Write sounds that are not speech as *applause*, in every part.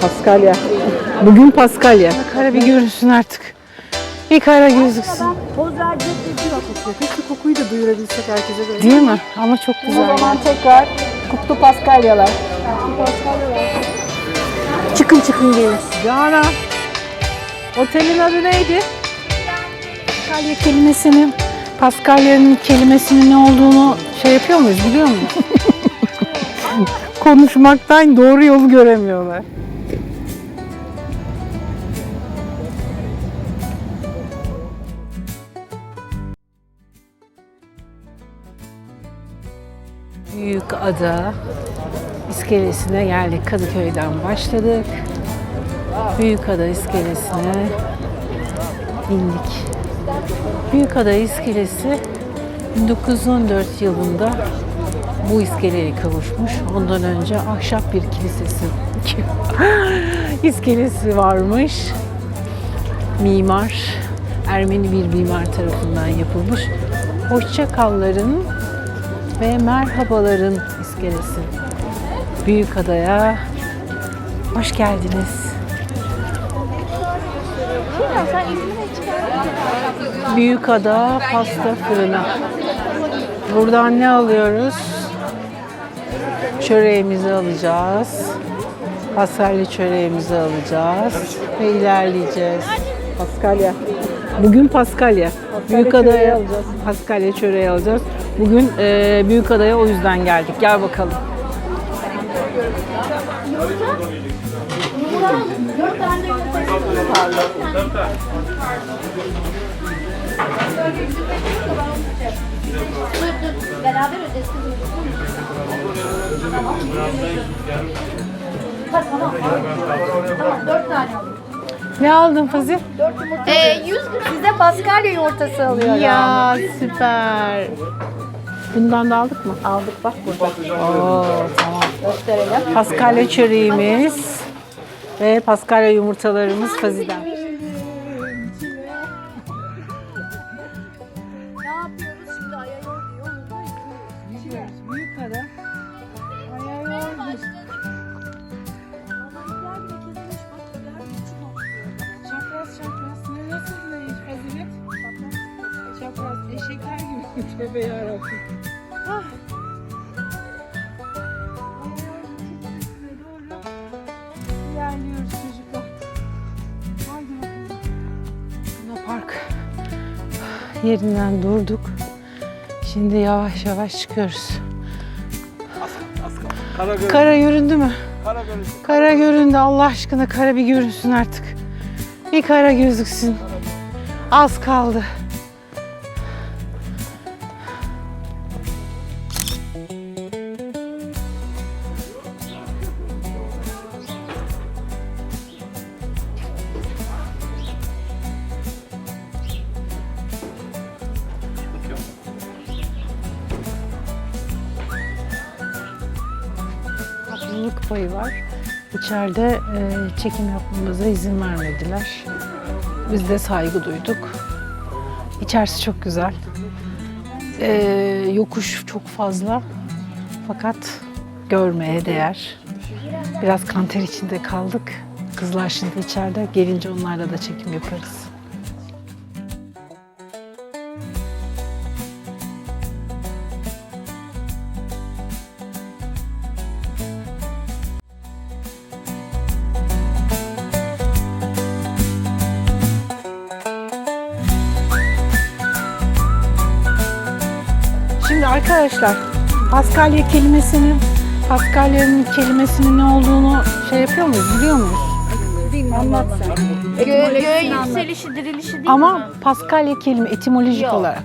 Paskalya. Bugün Paskalya. Kara bir görünsün artık. Bir kara gözüksün. Bir şey yok. Keşke kokuyu da duyurabilsek herkese böyle. Değil mi? Ama çok O güzel. zaman tekrar kutlu Paskalyalar. Çıkın çıkın gelin. Canan. Otelin adı neydi? Paskalya kelimesinin, Paskalya'nın kelimesinin ne olduğunu şey yapıyor muyuz biliyor muyuz? *laughs* Konuşmaktan doğru yolu göremiyorlar. Büyük Ada iskelesine geldik. Kadıköy'den başladık. Büyük Ada iskelesine indik. Büyük Ada iskelesi 1914 yılında bu iskeleye kavuşmuş. Ondan önce ahşap bir kilisesi *laughs* iskelesi varmış. Mimar, Ermeni bir mimar tarafından yapılmış. Hoşçakalların ve merhabaların iskelesi. Büyük Adaya hoş geldiniz. Büyük Ada pasta fırını. Buradan ne alıyoruz? Çöreğimizi alacağız. Paskalya çöreğimizi alacağız ve ilerleyeceğiz. Paskalya. Bugün Paskalya. Büyük çöreği Adaya alacağız. Paskalya çöreği alacağız. Bugün e, Büyük Adaya o yüzden geldik. Gel bakalım. Beraber ödesin. Tamam. Ha, tamam. Tamam, dört tane alayım. Ne aldın Fazil? Ee, 100 size Paskalya yumurtası alıyorum. Ya süper. Bundan da aldık mı? Aldık bak burada. Oo tamam. Gösterelim. Paskalya çöreğimiz ve paskalya yumurtalarımız Fazil'den. Eşekler gibi. *laughs* Tövbe yarabbim. Ah. İlerliyoruz çocuklar. Haydi bakalım. Park yerinden durduk. Şimdi yavaş yavaş çıkıyoruz. Kara gö- Kara göründü mü? kara görüntü. Kara göründü Allah aşkına kara bir görünsün artık. Bir kara gözüksün. Az kaldı. Payı var. İçeride e, çekim yapmamıza izin vermediler. Biz de saygı duyduk. İçerisi çok güzel. E, yokuş çok fazla. Fakat görmeye değer. Biraz kanter içinde kaldık. Kızlar şimdi içeride. Gelince onlarla da çekim yaparız. Arkadaşlar Paskalya kelimesinin Paskalya'nın kelimesinin ne olduğunu şey yapıyor muyuz biliyor muyuz? Anlat sen. Gö göğe yükselişi, dirilişi değil Ama mi? Paskalya kelime etimolojik Yok. olarak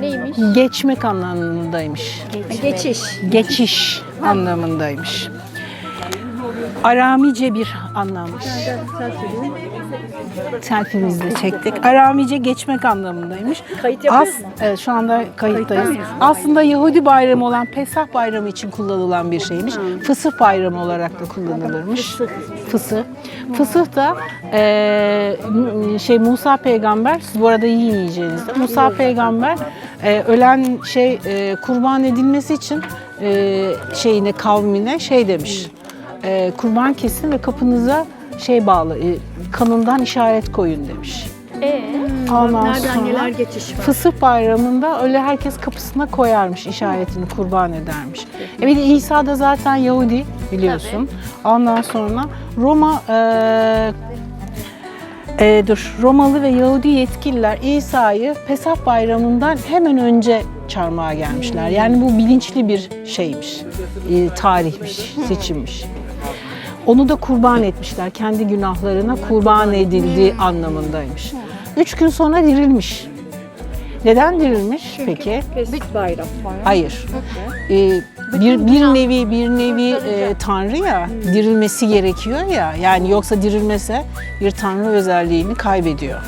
Neymiş? geçmek anlamındaymış. Geçiş. Geçiş anlamındaymış. Aramice bir anlammış. Selfie'mizi de çektik. Aramice geçmek anlamındaymış. Kayıt yapıyoruz As, evet, şu anda kayıttayız. Aslında Yahudi bayramı olan Pesah bayramı için kullanılan bir şeymiş. Fısıh bayramı olarak da kullanılırmış. Fısıh. Fısıh da m- şey Musa peygamber, siz bu arada iyi yiyeceğinizde. Musa peygamber eee, ölen şey eee, kurban edilmesi için eee, şeyine kavmine şey demiş. e, kurban kesin ve kapınıza şey bağlı, e, kanından işaret koyun demiş. Ee, Ondan Nereden sonra neler geçiş var. Fısıh bayramında öyle herkes kapısına koyarmış, işaretini kurban edermiş. E bir de İsa da zaten Yahudi biliyorsun. Ondan sonra Roma e, e, dur Romalı ve Yahudi yetkililer İsa'yı Pesah bayramından hemen önce çarmıha gelmişler. Yani bu bilinçli bir şeymiş, e, tarihmiş, seçimmiş. Onu da kurban etmişler. Kendi günahlarına kurban edildiği anlamındaymış. Üç gün sonra dirilmiş. Neden dirilmiş peki? Pesih bayram. Hayır. Ee, bir bir nevi bir nevi e, tanrı ya dirilmesi gerekiyor ya. Yani yoksa dirilmese bir tanrı özelliğini kaybediyor.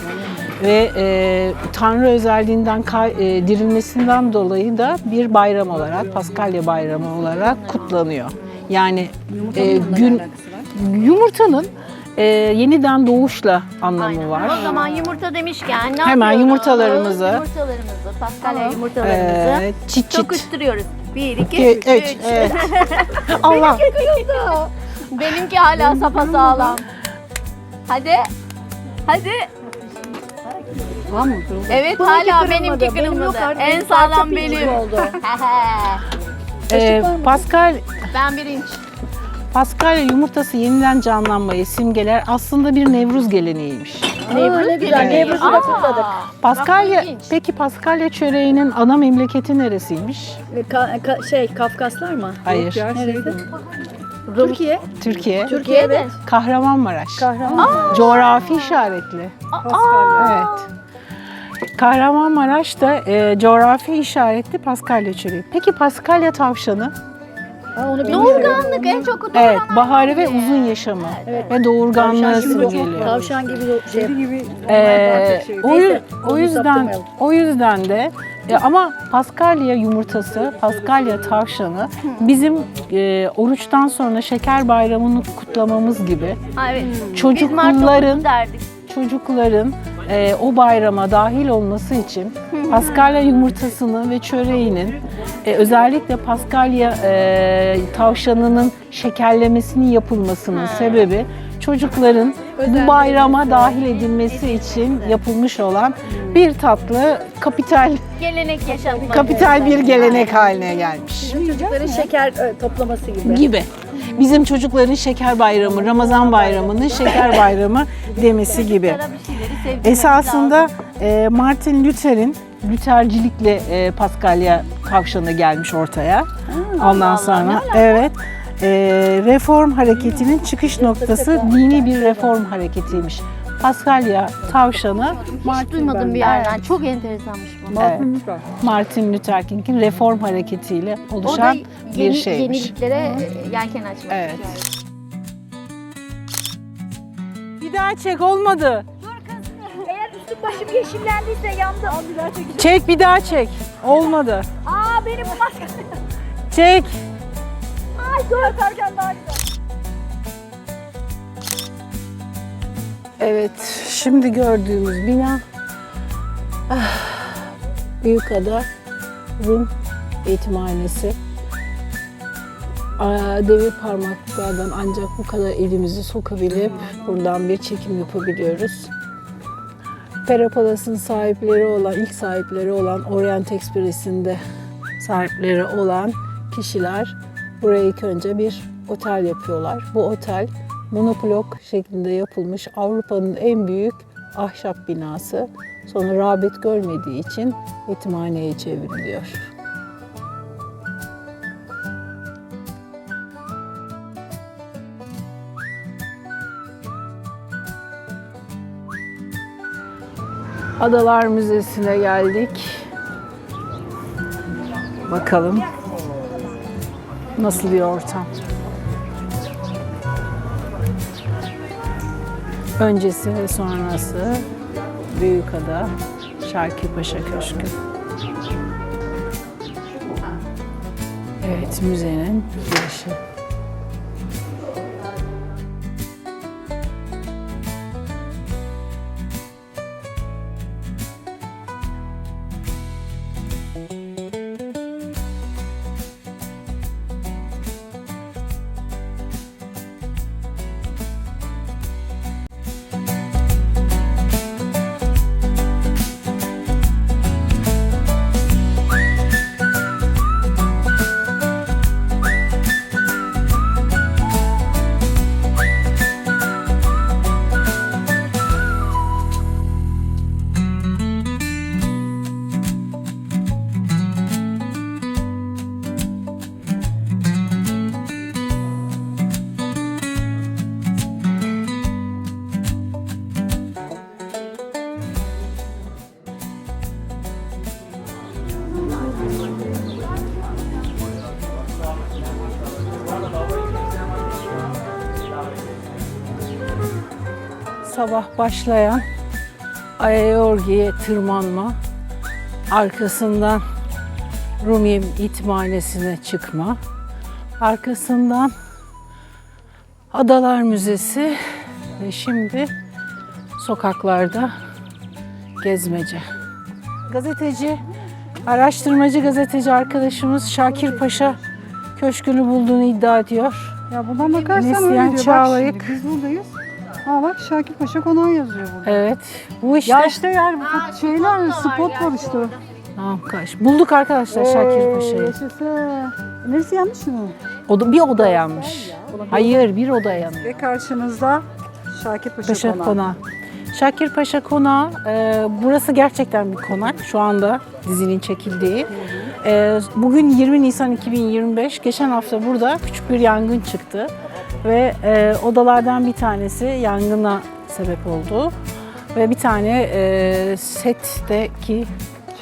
Ve e, tanrı özelliğinden kay- e, dirilmesinden dolayı da bir bayram olarak Paskalya bayramı olarak kutlanıyor. Yani e, gün yumurtanın e, yeniden doğuşla anlamı aynen. var. O zaman yumurta demişken ne Hemen yapıyoruz? yumurtalarımızı- Yumurtalarımızı, paskalya yumurtalarımızı Ee, çit çit. tokuşturuyoruz. Bir, iki, üç, üç. evet. *laughs* Allah. Kırıldı. Benimki hala sapasağlam. Hadi. Hadi. Var mı? Evet Bununki hala kırılmadı. benimki Benim kırılmadı. yok artık. en sağlam parça benim. oldu. *laughs* Ee, Pascal ben bir inç. Paskalya yumurtası yeniden canlanmayı simgeler aslında bir Nevruz geleneğiymiş. Nevruz ne güzel. geleneği. Nevruz'u da Aa. kutladık. Paskalya, ilginç. peki Paskalya çöreğinin ana memleketi neresiymiş? Ka- ka- şey Kafkaslar mı? Hayır. Neresi? Türkiye. Türkiye. Türkiye'de. Kahramanmaraş. Kahraman. Coğrafi işaretli. Paskalya. Evet. Kahramanmaraş da e, coğrafi işaretli Paskalya çöreği. Peki Paskalya tavşanı? Ha, onu bilmiyorum. Doğurganlık en çok doğuran Evet, baharı ve uzun yaşamı Evet. ve doğurganlığı Tavşan gibi, simgeliyor. tavşan gibi şey. gibi. Ee, o, yü- o onu yüzden o yüzden de e, ama Paskalya yumurtası, Paskalya tavşanı bizim e, oruçtan sonra şeker bayramını kutlamamız gibi Ha, evet. Biz Mart çocukların derdik. çocukların e, o bayrama dahil olması için Paskalya yumurtasının ve çöreğinin e, özellikle Paskalya e, tavşanının şekerlemesinin yapılmasının sebebi çocukların bu bayrama dahil edilmesi için yapılmış olan bir tatlı kapital Gelenek yaşatmak. kapital bir gelenek haline gelmiş Bizim çocukların şeker e, toplaması gibi. gibi. Bizim çocukların şeker bayramı, Ramazan bayramının şeker bayramı demesi gibi. Bir sevdirmek Esasında lazım. e, Martin Luther'in Luthercilikle e, Paskalya tavşanı gelmiş ortaya. Ondan Allah, sonra evet e, reform hareketinin çıkış noktası dini bir reform hareketiymiş. Paskalya tavşanı Hiç duymadım bir yerden. Çok enteresanmış bu. evet, Martin Luther King'in reform hareketiyle O da oluşan bir yeni, şeymiş. yeniliklere e, yelken açmak Evet. Bir daha çek olmadı. Üstüm başım yeşillendiyse yandım. Bir daha çekeceğim. Çek bir daha çek. Olmadı. Aa benim bu maske. Çek. Ay dur atarken daha güzel. Evet, şimdi gördüğümüz bina ah, Büyükada Rum Eğitimhanesi. Aa, Demir parmaklardan ancak bu kadar elimizi sokabilip buradan bir çekim yapabiliyoruz. Perapalas'ın sahipleri olan, ilk sahipleri olan Orient Express'in de sahipleri olan kişiler buraya ilk önce bir otel yapıyorlar. Bu otel monoblok şeklinde yapılmış Avrupa'nın en büyük ahşap binası. Sonra rağbet görmediği için yetimhaneye çevriliyor. Adalar Müzesi'ne geldik. Bakalım nasıl bir ortam. Öncesi ve sonrası Büyükada Şarkıpaşa Köşkü. Evet, müzenin sabah başlayan Ayayorgi'ye tırmanma, arkasından Rumiyem İtmanesi'ne çıkma, arkasından Adalar Müzesi ve şimdi sokaklarda gezmece. Gazeteci, araştırmacı gazeteci arkadaşımız Şakir Paşa köşkünü bulduğunu iddia ediyor. Ya buradan bakarsan Neslihan öyle diyor. Çağlayık. Bak şimdi biz buradayız. Ha bak Şakir Paşa konağı yazıyor burada. Evet, bu işte... Ya işte yani bu şeyler spot var işte. Tamam kaç. Bulduk arkadaşlar Şakir Paşa'yı. Yaşasın. Neresi yanlış mı? Oda, bir oda yanmış. Hayır, bir oda yanıyor. Ve karşınızda Şakir Paşa, Paşa konağı. Konağı. Şakir Paşa Konağı, e, burası gerçekten bir konak. Şu anda dizinin çekildiği. E, bugün 20 Nisan 2025. Geçen hafta burada küçük bir yangın çıktı. Ve e, odalardan bir tanesi yangına sebep oldu. Ve bir tane e, setteki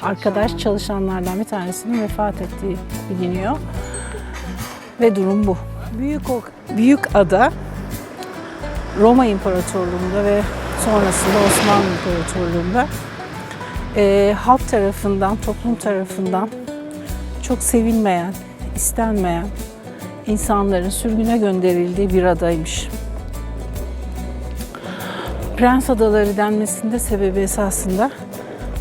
arkadaş çalışanlardan bir tanesinin vefat ettiği biliniyor. Ve durum bu. Büyük büyük ada Roma İmparatorluğu'nda ve sonrasında Osmanlı İmparatorluğu'nda e, halk tarafından, toplum tarafından çok sevilmeyen, istenmeyen insanların sürgüne gönderildiği bir adaymış. Prens Adaları denmesinde sebebi esasında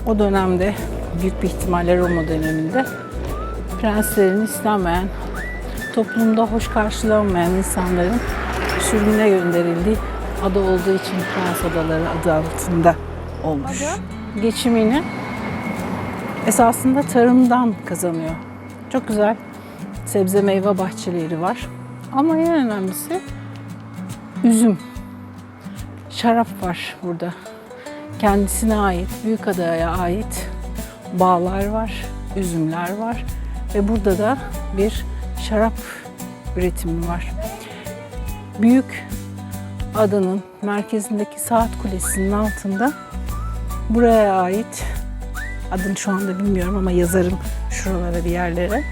o dönemde büyük bir ihtimalle Roma döneminde prenslerin istenmeyen, toplumda hoş karşılanmayan insanların sürgüne gönderildiği ada olduğu için Prens Adaları adı altında olmuş. Geçimini esasında tarımdan kazanıyor. Çok güzel sebze meyve bahçeleri var. Ama en önemlisi üzüm. Şarap var burada. Kendisine ait, Büyükada'ya ait bağlar var, üzümler var ve burada da bir şarap üretimi var. Büyük adanın merkezindeki saat kulesinin altında buraya ait adını şu anda bilmiyorum ama yazarım şuralara bir yerlere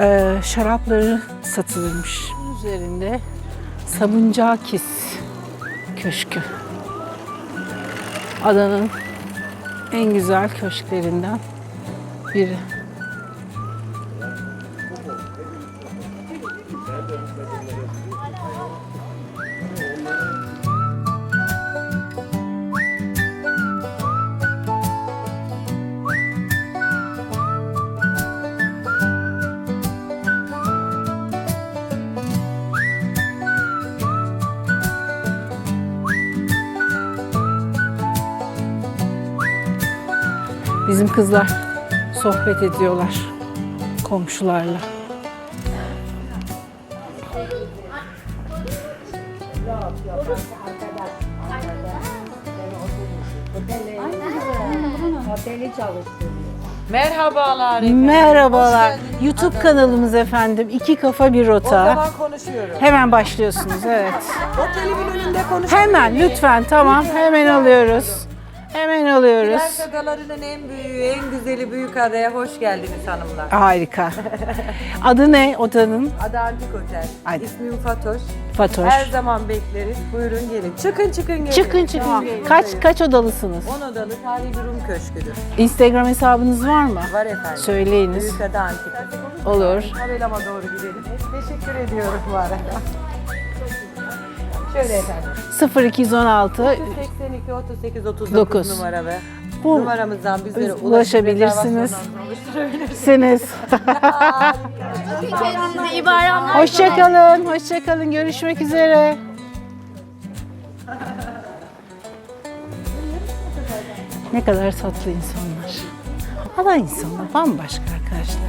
ee, şarapları satılırmış. Üzerinde Sabuncakis Köşkü. Adanın en güzel köşklerinden biri. Bizim kızlar sohbet ediyorlar komşularla. Merhabalar efendim. Merhabalar. Hoş geldiniz. YouTube kanalımız efendim. İki kafa bir O rota. zaman konuşuyorum. Hemen başlıyorsunuz evet. Otelimin önünde konuşuyorum. Hemen lütfen tamam hemen alıyoruz. Hemen alıyoruz. Prens Adaları'nın en büyüğü, en güzeli büyük adaya hoş geldiniz hanımlar. Harika. *laughs* Adı ne odanın? Adı Antik Otel. Hadi. İsmim Fatoş. Fatoş. Her zaman bekleriz. Buyurun gelin. Çıkın çıkın gelin. Çıkın çıkın. Tamam. Kaç kaç odalısınız? 10 odalı tarihi bir Rum köşküdür. Instagram hesabınız var mı? Var efendim. Söyleyiniz. Büyük Ada Antik. Olur. Tabelama doğru gidelim. Teşekkür ediyorum bu arada. Şöyle efendim. 0216 82 38 39 Dokuz. numara ve Bu- numaramızdan bizlere ulaşabilirsiniz. oluşturabilirsiniz. Siniz. *laughs* İçerisinde iyi bayramlar. Hoşçakalın. Hoşçakalın. Görüşmek üzere. Ne kadar tatlı insanlar. Ada insanlar bambaşka arkadaşlar.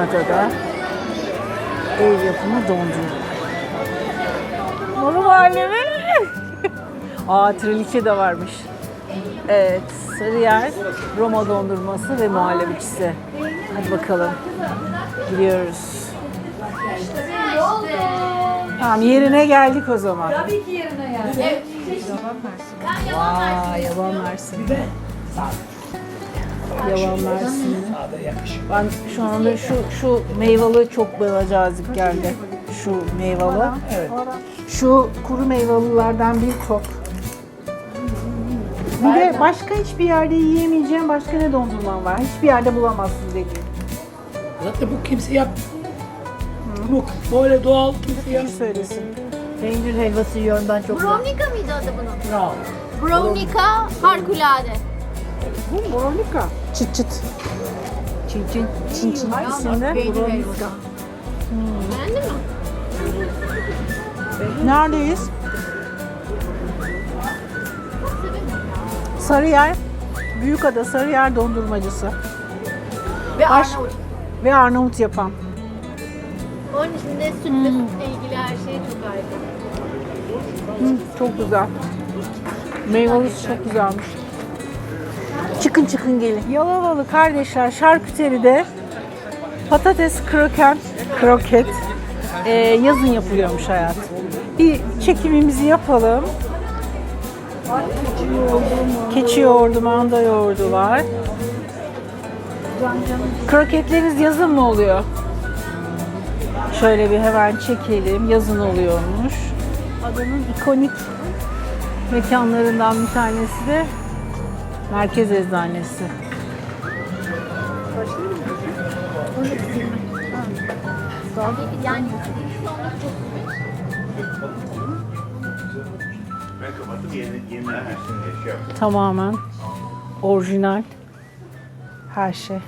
Büyükada'da ev yapımı dondurma. Malı muhallebi. *laughs* Aa triliçe de varmış. Evet, Sarıyer Roma dondurması ve muhallebicisi. Hadi bakalım. Gidiyoruz. Tamam yerine geldik o zaman. Tabii ki yerine geldik. Vay yaban mersini. Yaban mersini. Ben şu anda şu şu meyveli çok bana cazip geldi. Şu meyveli. Evet. Şu kuru meyvelilerden bir top. Bir de başka hiçbir yerde yiyemeyeceğim başka ne dondurman var? Hiçbir yerde bulamazsın dediğim. Zaten bu kimse yap. Bu böyle doğal kimse yap. Kim söylesin? Peynir helvası yiyorum ben çok güzel. Brownika mıydı adı bunun? Bravo. Brownika harikulade. Çıt çıt. Çin çin. Çin çin isimli. Peynir helvası. Beğendin mi? Neredeyiz? Sarıyer. Büyükada Sarıyer dondurmacısı. Ve Baş- Arnavut. Ve Arnavut yapan. Onun içinde sütle ilgili her şey çok harika. Çok güzel. Meyveliz çok güzelmiş. Çıkın çıkın gelin. Yalavalı kardeşler şarküteride patates kroken, kroket e, yazın yapılıyormuş hayat. Bir çekimimizi yapalım. Keçi yoğurdu, manda yoğurdu var. Kroketleriniz yazın mı oluyor? Şöyle bir hemen çekelim. Yazın oluyormuş. Adanın ikonik mekanlarından bir tanesi de Merkez Eczanesi. Tamamen orijinal her şey.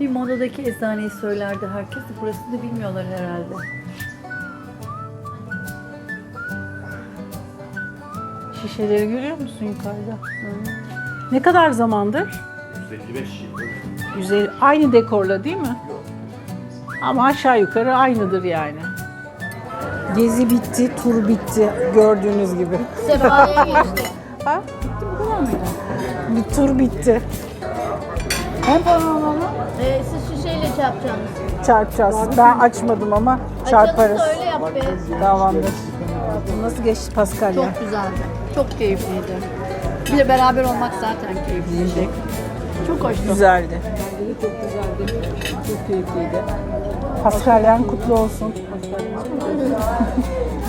Bir modadaki eczaneyi söylerdi herkes. de Burasını da bilmiyorlar herhalde. Şişeleri görüyor musun yukarıda? Ne kadar zamandır? 155 yıl. Güzel. Aynı dekorla değil mi? Ama aşağı yukarı aynıdır yani. Gezi bitti, tur bitti gördüğünüz gibi. sefaya geçti. *laughs* Ha? Bitti bu kadar mıydı? Bir tur bitti. Hem panoramalı Ee, siz şişeyle çarpacaksınız. Çarpacağız. Ben açmadım ama çarparız. Açalım da öyle yap be. Tamamdır. Nasıl geçti Paskalya? çok güzeldi. Çok keyifliydi. Bir de beraber olmak zaten keyifliydi. Çok hoştu. Güzeldi. çok güzeldi. Çok keyifliydi. Paskalyan kutlu olsun. *laughs*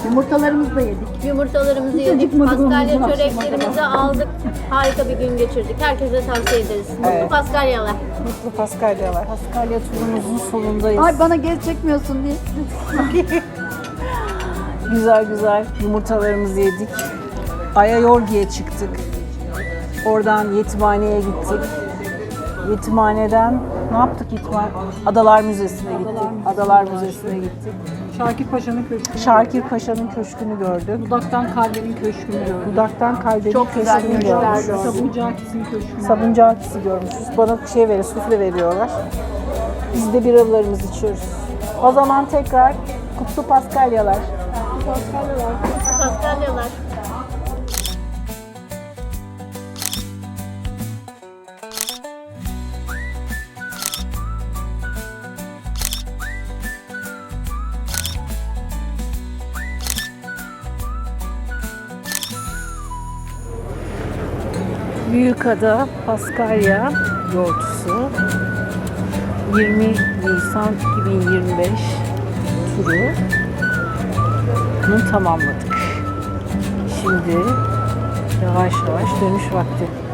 Yumurtalarımızı da yedik. Yumurtalarımızı yedik, paskalya çöreklerimizi aldık. Harika bir gün geçirdik. Herkese tavsiye ederiz. Mutlu paskalyalar. Mutlu Paskalyalar. Paskalya turumuzun sonundayız. Ay bana gel çekmiyorsun diye. *laughs* Güzel güzel yumurtalarımızı yedik. Aya Yorgi'ye çıktık. Oradan yetimhaneye gittik. Yetimhaneden ne yaptık yetimhane? Adalar Müzesi'ne gittik. Adalar Müzesi'ne gittik. Şakir Paşa'nın köşkü. Şakir Paşa'nın köşkünü gördük. Dudaktan kalbenin köşkünü gördüm. Dudaktan kalbenin Çok güzel köşkünü köşkler görmüşüz. Sabuncu Akis'in köşkünü. Sabuncu akisi görmüşüz. Bana şey verir, sufle veriyorlar. Biz de biralarımızı içiyoruz. O zaman tekrar kutlu Paskalyalar. Paskalyalar. Büyükada Paskalya yoğurtusu 20 Nisan 2025 turunu tamamladık. Şimdi yavaş yavaş dönüş vakti.